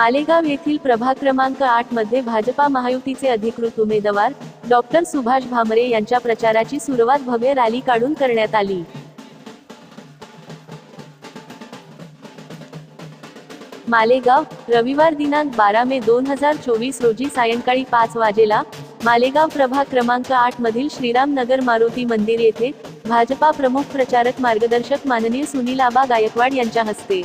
मालेगाव येथील प्रभाग क्रमांक आठमध्ये भाजपा महायुतीचे अधिकृत उमेदवार डॉक्टर सुभाष भामरे यांच्या प्रचाराची सुरुवात भव्य रॅली काढून करण्यात आली. मालेगाव रविवार दिनांक बारा मे दोन हजार चोवीस रोजी सायंकाळी पाच वाजेला मालेगाव प्रभाग क्रमांक आठ मधील श्रीराम नगर मारुती मंदिर येथे भाजपा प्रमुख प्रचारक मार्गदर्शक माननीय सुनील आबा गायकवाड यांच्या हस्ते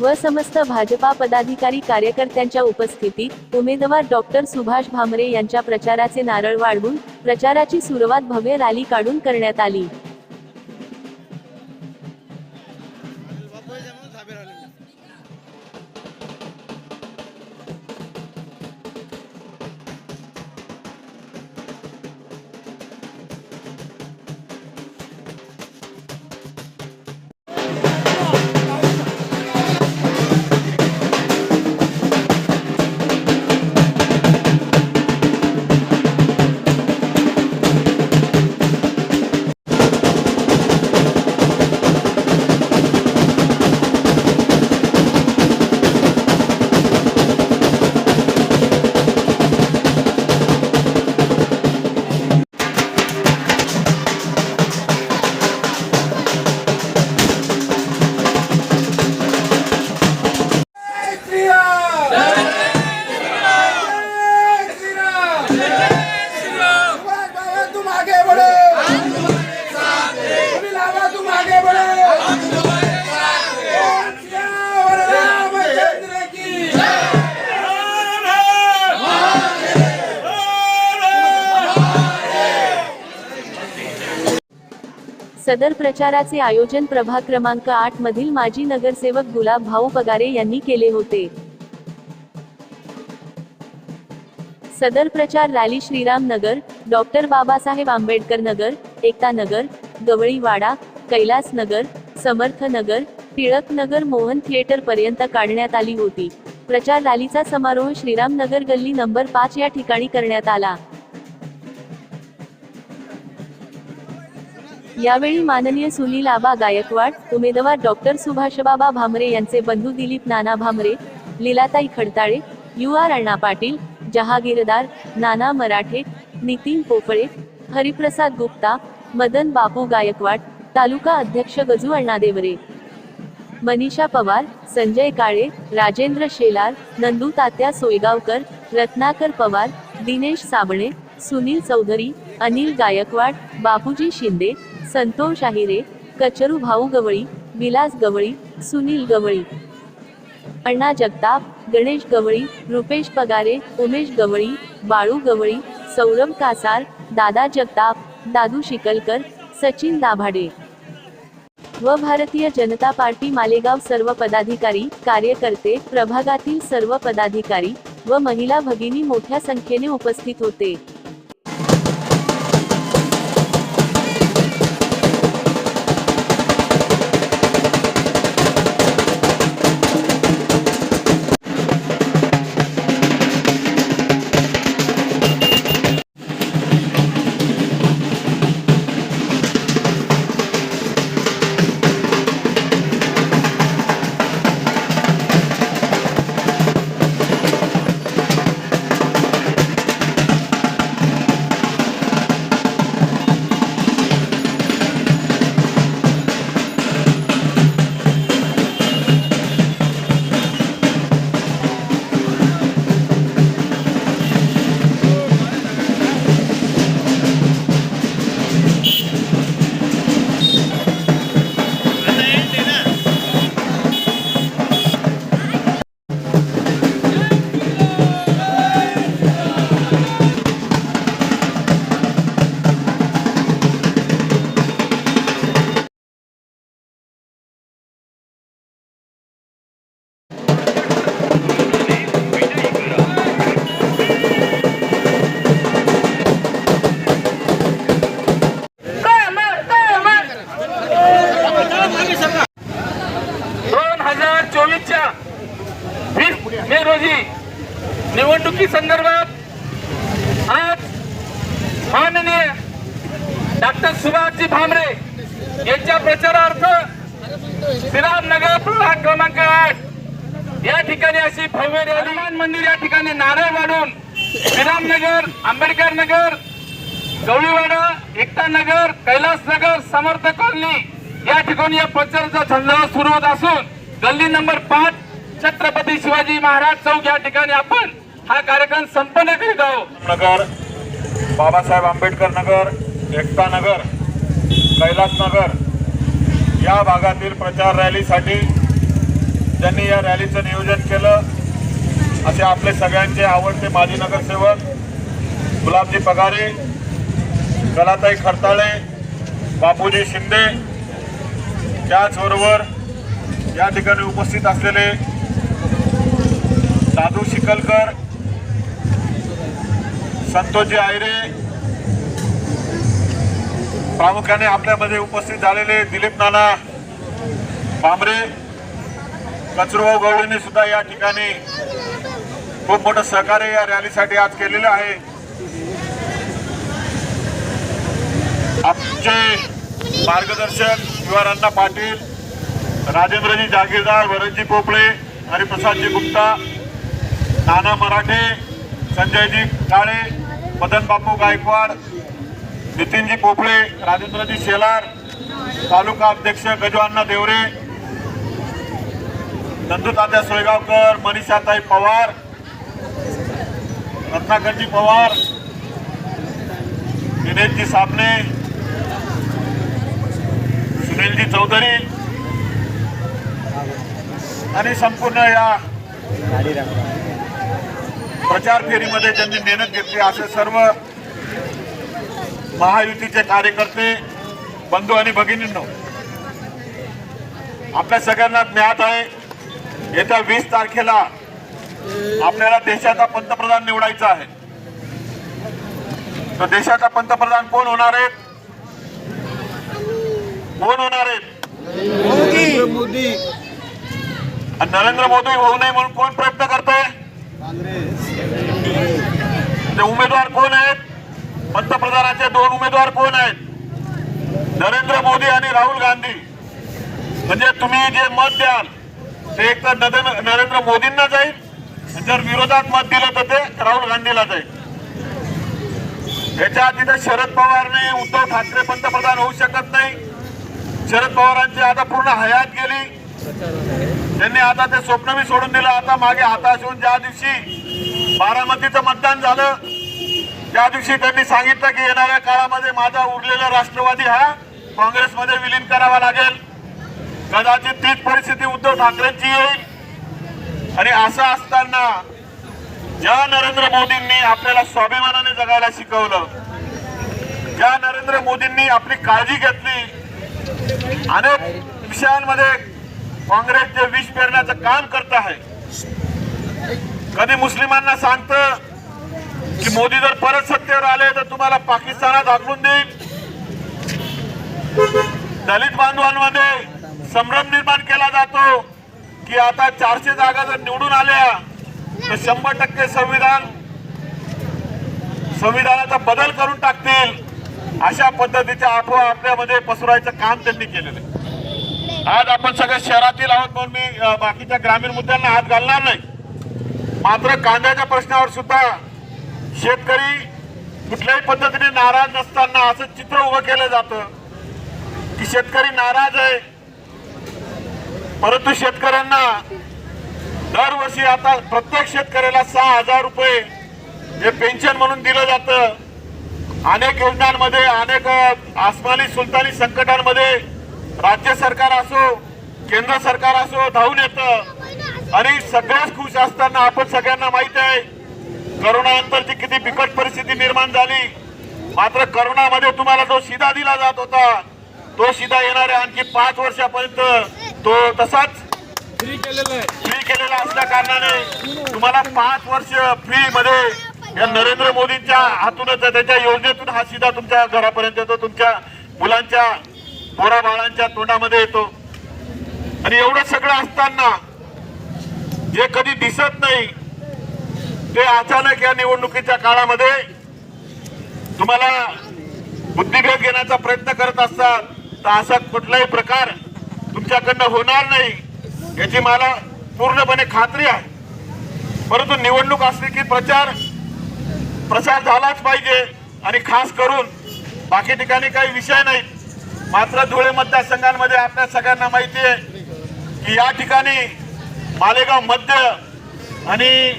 व समस्त भाजपा पदाधिकारी कार्यकर्त्यांच्या उपस्थितीत उमेदवार डॉक्टर सुभाष भामरे यांच्या प्रचाराचे नारळ वाढवून प्रचाराची सुरुवात भव्य रॅली काढून करण्यात आली. सदर प्रचाराचे आयोजन प्रभाग क्रमांक आठ मधील माजी नगरसेवक गुलाब भाऊ पगारे यांनी केले होते. सदर प्रचार rally Shriram Nagar doctor Babasaheb Ambedkar Nagar Ekta Nagar Gavliwada Kailas Nagar Samarth Nagar Tilak Nagar Mohan theatre पर्यंत काढण्यात आली होती. प्रचार रॅलीचा समारोह श्रीराम नगर गल्ली नंबर पाच या ठिकाणी करण्यात आला. यावेळी माननीय सुनील आबा गायकवाड उमेदवार डॉक्टर सुभाषबाबा भामरे यांचे बंधू दिलीप नाना भामरे लीलाताई खडताळे यू आर अण्णा पाटील जहागीरदार नाना मराठे नितीन पोफळे हरिप्रसाद गुप्ता मदन बापू गायकवाड तालुका अध्यक्ष गजू अण्णा देवरे मनीषा पवार संजय काळे राजेंद्र शेलार नंदू तात्या सोयगावकर रत्नाकर पवार दिनेश साबणे सुनील चौधरी अनिल गायकवाड बापूजी शिंदे संतोष आहिरे कचरू भाऊ गवळी विलास गवळी सुनील गवळी. अण्णा जगताप गणेश गवळी रुपेश पगारे उमेश गवळी बाळू गवळी सौरभ कासार दादा जगताप दादू शिकलकर सचिन दाभाडे. व भारतीय जनता पार्टी मालेगाव सर्व पदाधिकारी कार्यकर्ते प्रभागातील सर्व पदाधिकारी व महिला भगिनी मोठ्या संख्येने उपस्थित होते. ठिकाणी अशी भव्य रॅली हनुमान मंदिर या ठिकाणी नारळ वाढून श्रीरामनगर आंबेडकर नगर गवळीवाडा एकता नगर कैलास नगर समर्थ कॉलनी या ठिकाणी या प्रचाराचा झंझा सुरू होत असून गल्ली नंबर पाच छत्रपती शिवाजी महाराज चौक या ठिकाणी आपण हा कार्यक्रम संपन्न करीत आहोत. नगर बाबासाहेब आंबेडकर नगर एकता नगर कैलास नगर या भागातील प्रचार रॅलीसाठी ज्यांनी या रॅलीचं नियोजन केलं. असे आपले सगळ्यांचे आवडते माजी नगरसेवक गुलाबजी पगारे कलाताई खरताळे बापूजी शिंदे त्याचबरोबर या ठिकाणी उपस्थित असलेले दादू शिकलकर संतोषजी आयरे प्रामुख्याने आपल्यामध्ये उपस्थित झालेले दिलीप नाना भांबरे कचरुभाऊ गवळीने सुद्धा या ठिकाणी खूप मोठं सहकार्य या रॅलीसाठी आज केलेलं आहे. आमचे मार्गदर्शक युवा अण्णा पाटील राजेंद्रजी जागीरदार भरतजी पोपळे हरिप्रसादजी गुप्ता नाना मराठे संजयजी काळे मदन बापू गायकवाड नितीनजी पोपळे राजेंद्रजी शेलार तालुका अध्यक्ष गजवान्ना देवरे नंदुतात्या सोयगावकर मनीषाताई पवार रत्नाकरजी पवार दिनेशजी साबणे सुनीलजी चौधरी आणि संपूर्ण या प्रचार फेरीमध्ये ज्यांनी मेहनत घेतली असे सर्व महायुतीचे कार्यकर्ते बंधू आणि भगिनींनो आपल्या सगळ्यांना ज्ञात आहे येत्या वीस तारखेला आपल्याला देशाचा पंतप्रधान निवडायचा आहे. तर देशाचा पंतप्रधान कोण होणार आहेत? कोण होणार आहेत? मोदी. आणि नरेंद्र मोदी होऊ नये म्हणून कोण प्रयत्न करतोय? ते उमेदवार कोण आहेत? पंतप्रधानाचे दोन उमेदवार कोण आहेत? नरेंद्र मोदी आणि राहुल गांधी. म्हणजे तुम्ही जे मत द्याल ते एक तर नरेंद्र नरेंद्र मोदींना जाईल. जर विरोधात मत दिलं तर ते राहुल गांधीला जाईल. याच्या आधी तर शरद पवारने उद्धव ठाकरे पंतप्रधान होऊ शकत नाही. शरद पवारांची आता पूर्ण हयात गेली. त्यांनी आता ते स्वप्न मी सोडून दिलं. आता मागे हाताश होऊन ज्या दिवशी बारामतीचं मतदान झालं त्या दिवशी त्यांनी सांगितलं की येणाऱ्या काळामध्ये माझा उरलेला राष्ट्रवादी हा काँग्रेसमध्ये विलीन करावा लागेल. कदाचित तीच परिस्थिती उद्धव ठाकरेंची येईल आणि असं असताना ज्या नरेंद्र मोदींनी आपल्याला स्वाभिमानाने जगायला शिकवलं ज्या नरेंद्र मोदींनी आपली काळजी घेतली अनेक विषयांमध्ये काँग्रेसचे विष पेरण्याचं काम करत आहे कधी मुस्लिमांना सांगतं की मोदी जर परत सत्तेवर आले तर तुम्हाला पाकिस्तानात हाकलून देईल. दलित बांधवांमध्ये संभ्रम निर्माण केला जातो की आता चारशे जागा जर निवडून आल्या तर शंभर टक्के संविधान संविधानाचा बदल करून टाकतील अशा पद्धतीच्या अफवा आपल्यामध्ये पसरवायचं काम त्यांनी केलेलं आहे. आज आपण सगळे शहरातील आहोत म्हणून मी बाकीच्या ग्रामीण मुद्द्यांना हात घालणार नाही. मात्र कांद्याच्या प्रश्नावर सुद्धा शेतकरी कुठल्याही पद्धतीने नाराज नसताना असं चित्र उभं केलं जातं की शेतकरी नाराज आहे. परंतु शेतकऱ्यांना दरवर्षी आता प्रत्येक शेतकऱ्याला सहा हजार रुपये हे पेन्शन म्हणून दिलं जातं. अनेक योजनांमध्ये अनेक आसमानी सुलतानी संकटांमध्ये राज्य सरकार असो केंद्र सरकार असो धावून येतं. आणि सगळ्याच खुश असताना आपण सगळ्यांना माहीत आहे करोनानंतरची किती बिकट परिस्थिती निर्माण झाली. मात्र करोनामध्ये तुम्हाला जो शिदा दिला जात होता तो शिदा येणाऱ्या आणखी पाच वर्षापर्यंत तो तसाच फ्री केलेला असल्या कारणाने तुम्हाला पाच वर्ष फ्री मध्ये या नरेंद्र मोदींच्या हातूनच त्याच्या योजनेतून हा सीधा तुमच्या घरापर्यंत येतो तुमच्या मुलांच्या पोरा बाळांच्या तोंडामध्ये येतो. आणि एवढं सगळं असताना जे कधी दिसत नाही ते अचानक या निवडणुकीच्या काळामध्ये तुम्हाला बुद्धिभेद घेण्याचा प्रयत्न करत असतात तर असा कुठलाही प्रकार तुमच्याकडनं होणार नाही याची मला पूर्णपणे खात्री आहे. परंतु निवडणूक असली की प्रचार प्रचार झालाच पाहिजे आणि खास करून बाकी ठिकाणी काही विषय नाहीत मात्र धुळे मतदारसंघांमध्ये आपल्या सगळ्यांना माहिती आहे की या ठिकाणी मालेगाव मध्य आणि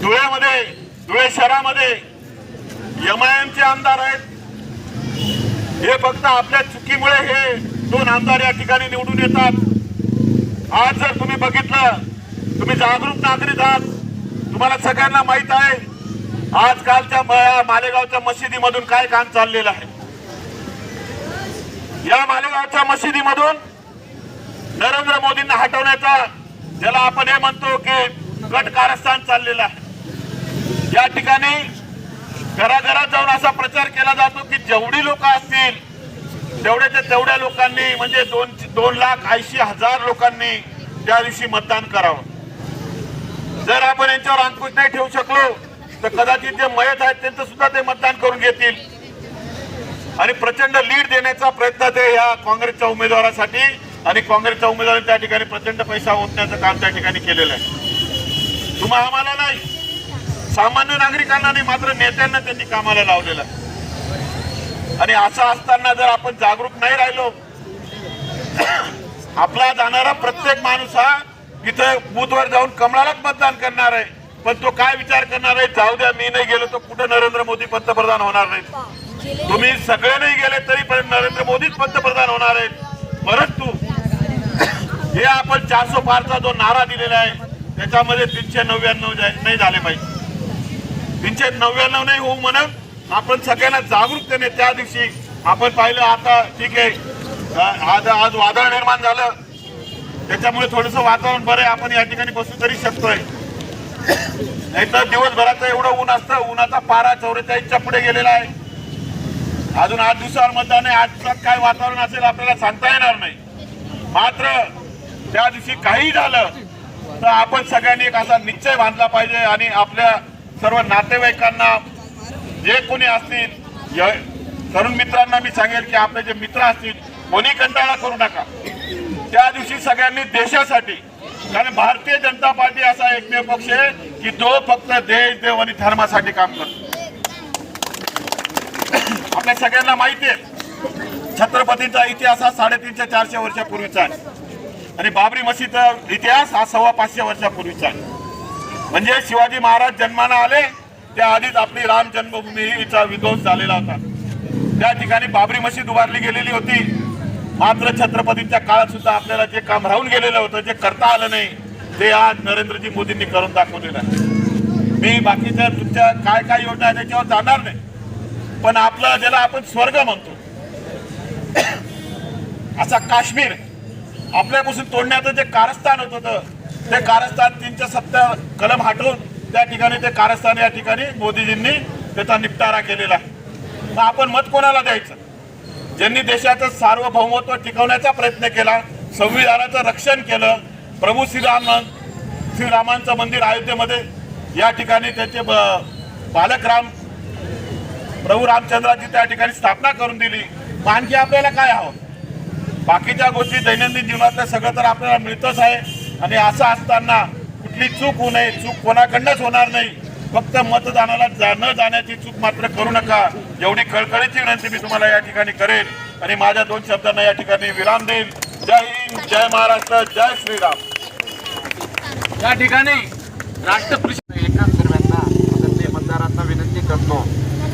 धुळ्यामध्ये धुळे शहरामध्ये यम आय एमचे आमदार आहेत. हे फक्त आपल्या चुकीमुळे हे दोन आमदार या ठिकाणी निवडून येतात. आज जर तुम्ही बघितलं तुम्ही जागरूक नागरिक आहात. तुम्हाला सगळ्यांना माहीत आहे आजकालच्या मालेगावच्या मशिदीमधून काय काम चाललेलं आहे. या मालेगावच्या मशिदीमधून नरेंद्र मोदींना हटवण्याचा ज्याला आपण हे म्हणतो की गट कारस्थान चाललेलं आहे. या ठिकाणी घराघरात जाऊन असा प्रचार केला जातो की जेवढी लोक असतील तेवढ्याच्या तेवढ्या लोकांनी म्हणजे दोन दोन लाख ऐंशी हजार लोकांनी त्या दिवशी मतदान करावं. जर आपण यांच्यावर अंकुश नाही ठेवू शकलो तर कदाचित जे मयत आहेत त्यांचं सुद्धा ते मतदान करून घेतील. आणि प्रचंड लीड देण्याचा प्रयत्न ते या काँग्रेसच्या उमेदवारासाठी आणि काँग्रेसच्या उमेदवारांनी त्या ठिकाणी प्रचंड पैसा ओतण्याचं काम त्या ठिकाणी केलेलं आहे. तुम्हा आम्हाला नाही. सामान्य नागरिकांना नाही मात्र नेत्यांना त्यांनी कामाला लावलेलं आणि असं असताना जर आपण जागरूक नाही राहिलो आपला जाणारा प्रत्येक माणूस हा इथं बुधवार जाऊन कमळालाच मतदान करणार आहे. पण तो काय विचार करणार आहे? जाऊ द्या मी नाही गेलो तर कुठं नरेंद्र मोदी पंतप्रधान होणार नाहीत? तुम्ही सगळे नाही गेले तरी पण नरेंद्र मोदीच पंतप्रधान होणार आहेत. परंतु हे आपण चारशे पारचा जो नारा दिलेला आहे त्याच्यामध्ये तीनशे नव्याण्णव नाही झाले पाहिजे. तीनशे नव्याण्णव नाही होऊ म्हणून आपण सगळ्यांना जागरूकतेने त्या दिवशी आपण पाहिलं आता ठीक आहे. आज आज वादळ निर्माण झालं. त्याच्यामुळे थोडस वातावरण बरं आहे. आपण या ठिकाणी बसू तरी शकतोय. नाहीतर दिवसभराचं एवढं ऊन असतं. उन्हाचा पारा चौवेचाळीसच्या पुढे गेलेला आहे. अजून आठ दिवसावर मतदान आहे. आठ दिवसात काय वातावरण असेल आपल्याला सांगता येणार नाही. मात्र त्या दिवशी काही झालं तर आपण सगळ्यांनी एक असा निश्चय बांधला पाहिजे आणि आपल्या सर्व नातेवाईकांना जे कोणी असतील य- तरुण मित्रांना मी सांगेल की आपले जे मित्र असतील कोणी कंटाळा करू नका. त्या दिवशी सगळ्यांनी देशासाठी कारण भारतीय जनता पार्टी असा एकमेव पक्ष आहे की तो फक्त देश देव आणि धर्मासाठी काम करतो. आपल्या सगळ्यांना माहिती आहे छत्रपतींचा इतिहास हा साडेतीनशे चारशे वर्षापूर्वीचा आहे. आणि बाबरी मशीदचा इतिहास हा सव्वा पाचशे वर्षापूर्वीचा आहे. म्हणजे शिवाजी महाराज जन्माला आले त्या आधीच आपली राम जन्मभूमीचा विध्वंस झालेला होता. त्या ठिकाणी बाबरी मशीद उभारली गेलेली होती. मात्र छत्रपतींच्या काळात सुद्धा आपल्याला जे काम राहून गेलेलं होतं जे करता आलं नाही ते आज नरेंद्रजी मोदींनी करून दाखवलेलं आहे. मी बाकीच्या तुमच्या काय काय योजना आहे त्याच्यावर जाणार नाही. पण आपलं ज्याला आपण स्वर्ग म्हणतो असा काश्मीर आपल्यापासून तोडण्याचं जे कारस्थान होत होतं ते कारस्थान तीनशे सत्तर कलम हटवून त्या ठिकाणी ते कारस्थान या ठिकाणी मोदीजींनी त्याचा निपटारा केलेला आहे. मग आपण मत कोणाला द्यायचं? ज्यांनी देशाचं सार्वभौमत्व टिकवण्याचा प्रयत्न केला संविधानाचं रक्षण केलं प्रभू श्रीराम श्रीरामांचं मंदिर अयोध्येमध्ये या ठिकाणी त्याचे ब- बालक राम प्रभू रामचंद्राची त्या ठिकाणी स्थापना करून दिली. मग आणखी आपल्याला काय हवं? बाकीच्या गोष्टी दैनंदिन जीवनातलं सगळं तर आपल्याला मिळतच आहे. आणि असं असताना कुठली चूक होऊ नये चूक कोणाकडनंच होणार नाही. फक्त मतदानाला जा न जाण्याची चूक मात्र करू नका. एवढी कळकळीची विनंती मी तुम्हाला या ठिकाणी करेन आणि माझ्या दोन शब्दांना या ठिकाणी विराम देईल. जय हिंद जय महाराष्ट्र जय श्रीराम. या ठिकाणी राष्ट्रपती एका सर्वांना मतदारांना विनंती करतो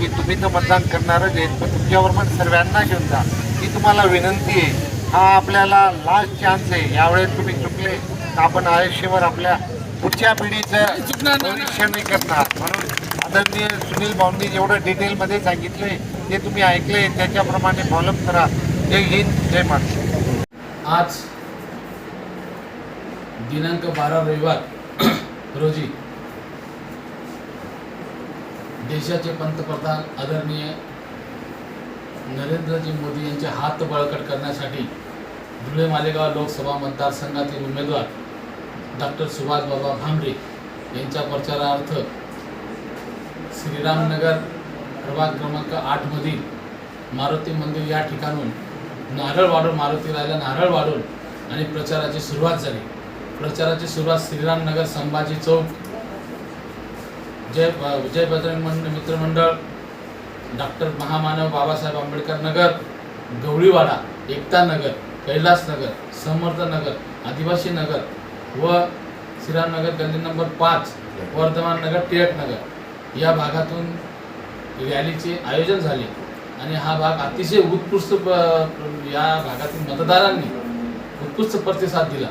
की तुम्ही तर मतदान करणारच आहेत पण तुमच्यावर पण सर्वांना घेऊन जा ही तुम्हाला विनंती आहे. हा आपल्याला लास्ट चान्स आहे. यावेळेस तुम्ही चुकले तर आपण आयुष्यभर आपल्या पुढच्या पिढीचं भविष्य नाही करणार. म्हणून आदरणीय सुनील भाऊंनी जेवढं डिटेलमध्ये सांगितले ते तुम्ही ऐकले त्याच्याप्रमाणे फॉलोअप करा. जय हिंद जय महाराष्ट्र. आज दिनांक बारा रविवार रोजी देशाचे पंतप्रधान आदरणीय नरेंद्रजी मोदी यांचे हात बळकट करण्यासाठी धुळे मालेगाव लोकसभा मतदारसंघातील उमेदवार डॉक्टर सुभाषबाबा भामरे यांच्या प्रचारार्थ श्रीरामनगर प्रभाग क्रमांक आठमधील मारुती मंदिर या ठिकाणून नारळ वाढून मारुती राहिला नारळ वाढून आणि प्रचाराची सुरुवात झाली. प्रचाराची सुरुवात श्रीरामनगर संभाजी चौक जय जय बजरंग मंड मित्रमंडळ डॉक्टर महामानव बाबासाहेब आंबेडकर नगर गवळीवाडा एकता नगर कैलास नगर समर्थ नगर आदिवासी नगर व श्रीरामनगर गल्ली नंबर पाच वर्धमान नगर टिळक नगर. या भागातून रॅलीचे आयोजन झाले आणि हा भाग अतिशय उत्कृष्ट या भागातील मतदारांनी उत्कृष्ट प्रतिसाद दिला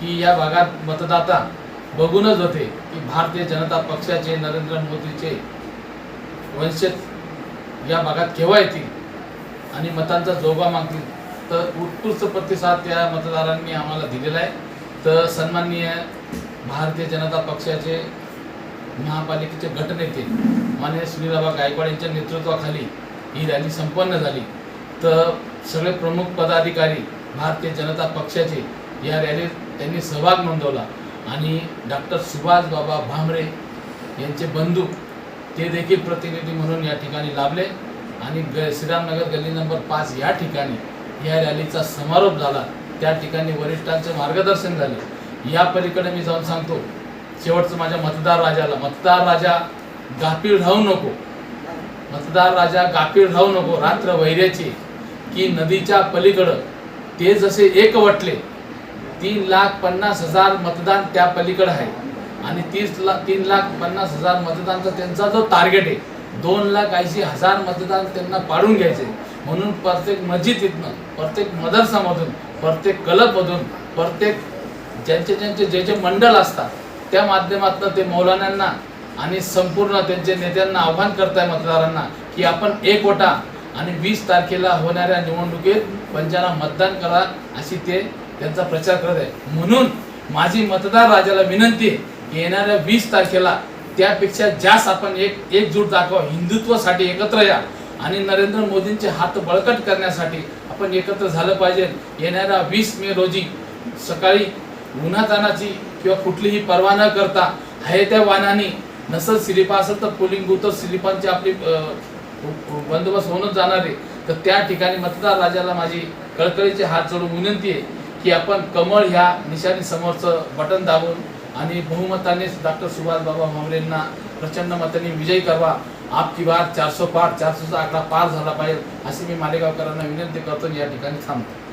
की या भागात मतदाता बघूनच होते की भारतीय जनता पक्षाचे नरेंद्र मोदीचे वंशज या भागात केव्हा येतील? आणि मतांचा जोगा मागतील. तर उत्कृष्ट प्रतिसाद त्या मतदारांनी आम्हाला दिलेला आहे. तर सन्माननीय भारतीय जनता पक्षाचे महापालिकेचे गटनेते माननीय श्रीराबा गायकवाड यांच्या नेतृत्वाखाली ही रॅली संपन्न झाली. तर सगळे प्रमुख पदाधिकारी भारतीय जनता पक्षाचे या रॅलीत त्यांनी सहभाग नोंदवला. आणि डॉक्टर सुभाष बाबा भामरे यांचे बंधू ते देखील प्रतिनिधी म्हणून या ठिकाणी लाभले. आणि ग श्रीरामनगर गल्ली नंबर पाच या ठिकाणी या रॅलीचा समारोप झाला. त्या ठिकाणी वरिष्ठांचे मार्गदर्शन झाले. या पलीकडे मी जाऊन सांगतो शेवटचं माझ्या मतदार राजाला मतदार राजा गाफील राहू नको. मतदार राजा गाफील राहू नको रात्र वैऱ्याची की नदीच्या पलीकडं ते जसे एक वटले तीन लाख पन्नास हजार मतदान त्या पलीकडं आहे. आणि तीस लाख तीन लाख पन्नास हजार मतदानचा त्यांचा जो टार्गेट आहे दोन लाख ऐंशी हजार मतदान त्यांना पाडून घ्यायचे. म्हणून प्रत्येक मस्जिदीतनं प्रत्येक मदरसामधून प्रत्येक क्लबमधून प्रत्येक ज्यांचे ज्यांचे जे जे मंडळ असतात त्या माध्यमातून ते मौलानांना आणि संपूर्ण त्यांचे नेत्यांना आव्हान करताय मतदारांना की आपण एक वटा आणि वीस तारखेला होणाऱ्या निवडणुकीत पंचांना मतदान करा अशी ते त्यांचा प्रचार करत आहे म्हणून माझी मतदार राजाला विनंती आहे येणाऱ्या वीस तारखेला त्यापेक्षा जास्त आपण एक एकजूट दाखवा. हिंदुत्वासाठी एकत्र या. आणि नरेंद्र मोदींचे हात बळकट करण्यासाठी आपण एकत्र झालं पाहिजे. येणाऱ्या वीस मे रोजी सकाळी उन्हातानाची किंवा कुठलीही पर्वा न करता आहे त्या वाहनाने नसल स्लिपा असेल तर पोलिंग बूथ स्लिपांची आपली बंदोबस्त होऊनच जाणार आहे. तर त्या ठिकाणी मतदार राजाला माझी कळकळीचे हात जोडून विनंती आहे की आपण कमळ ह्या निशाणी समोरचं बटन दाबून आणि बहुमताने डॉक्टर सुभाष बाबा भामरेंना प्रचंड मताने विजयी करवा आपकी बार चारशे पार चारशेचा आकडा पार झाला पाहिजे अशी मी मालेगावकरांना विनंती करतो या ठिकाणी थांबतो.